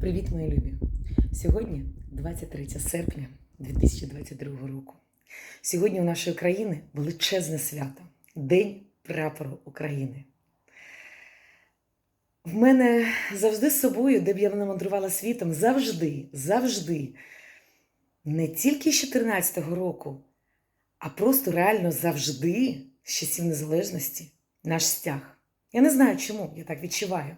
Привіт, мої любі! Сьогодні 23 серпня 2022 року. Сьогодні у нашої країни величезне свято День прапору України. В мене завжди з собою, де б я не мандрувала світом, завжди, завжди, не тільки з 14-го року, а просто реально завжди, з часів незалежності, наш стяг. Я не знаю, чому я так відчуваю.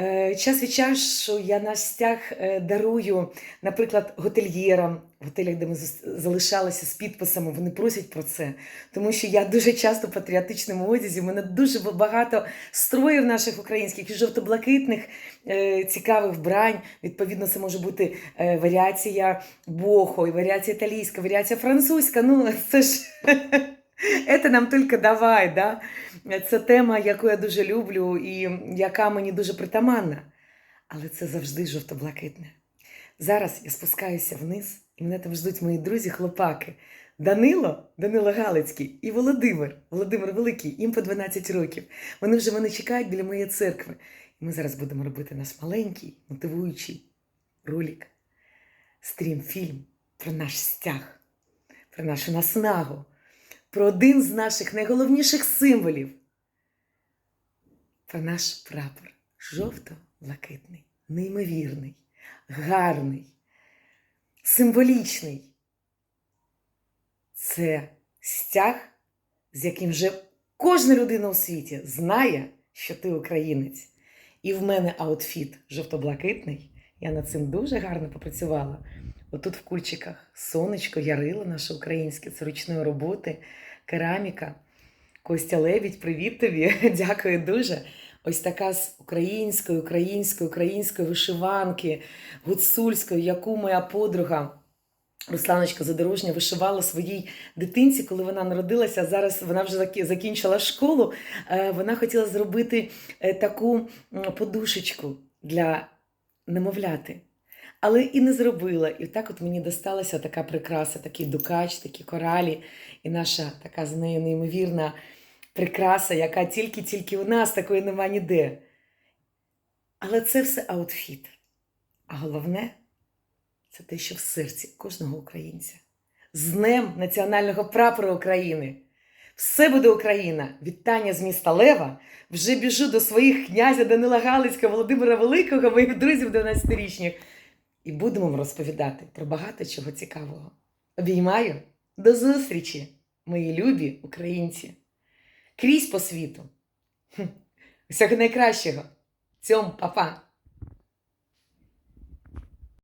Е, Час від часу я наш стяг е, дарую, наприклад, готельєрам, в готелях, де ми залишалися з підписами, вони просять про це. Тому що я дуже часто в патріотичному одязі, в мене дуже багато строїв наших українських і жовто-блакитних е, цікавих вбрань. Відповідно, це може бути варіація бохо, і варіація італійська, варіація французька. Ну, це ж. Це нам тільки давай, да? Це тема, яку я дуже люблю і яка мені дуже притаманна. Але це завжди жовто-блакитне. Зараз я спускаюся вниз, і мене там ждуть мої друзі-хлопаки. Данило, Данило Галицький і Володимир, Володимир Великий, їм по 12 років. Вони вже мене чекають біля моєї церкви. І ми зараз будемо робити наш маленький, мотивуючий ролик, стрім-фільм про наш стяг, про нашу наснагу, про один з наших найголовніших символів, про наш прапор. Жовто-блакитний, неймовірний, гарний, символічний. Це стяг, з яким вже кожна людина у світі знає, що ти українець. І в мене аутфіт жовто-блакитний. Я над цим дуже гарно попрацювала. Отут в кульчиках сонечко, ярило наше українське, це ручної роботи, кераміка. Костя Лебідь, привіт тобі! Дякую дуже. Ось така з української, української, української вишиванки, гуцульської, яку моя подруга Русланочка Задорожня вишивала своїй дитинці, коли вона народилася. Зараз вона вже закінчила школу. Е, Вона хотіла зробити е, таку подушечку для немовляти. Але і не зробила. І так от мені досталася така прикраса, такий дукач, такі коралі, і наша така з нею неймовірна прикраса, яка тільки-тільки у нас такої нема ніде. Але це все аутфіт. А головне це те, що в серці кожного українця. З Днем Національного прапора України. Все буде Україна! Вітання з міста Лева. Вже біжу до своїх князя Данила Галицького, Володимира Великого, моїх друзів 12-річних. І будемо вам розповідати про багато чого цікавого. Обіймаю до зустрічі, мої любі українці! Крізь по світу. Хм. Всього найкращого. Цьом, папа!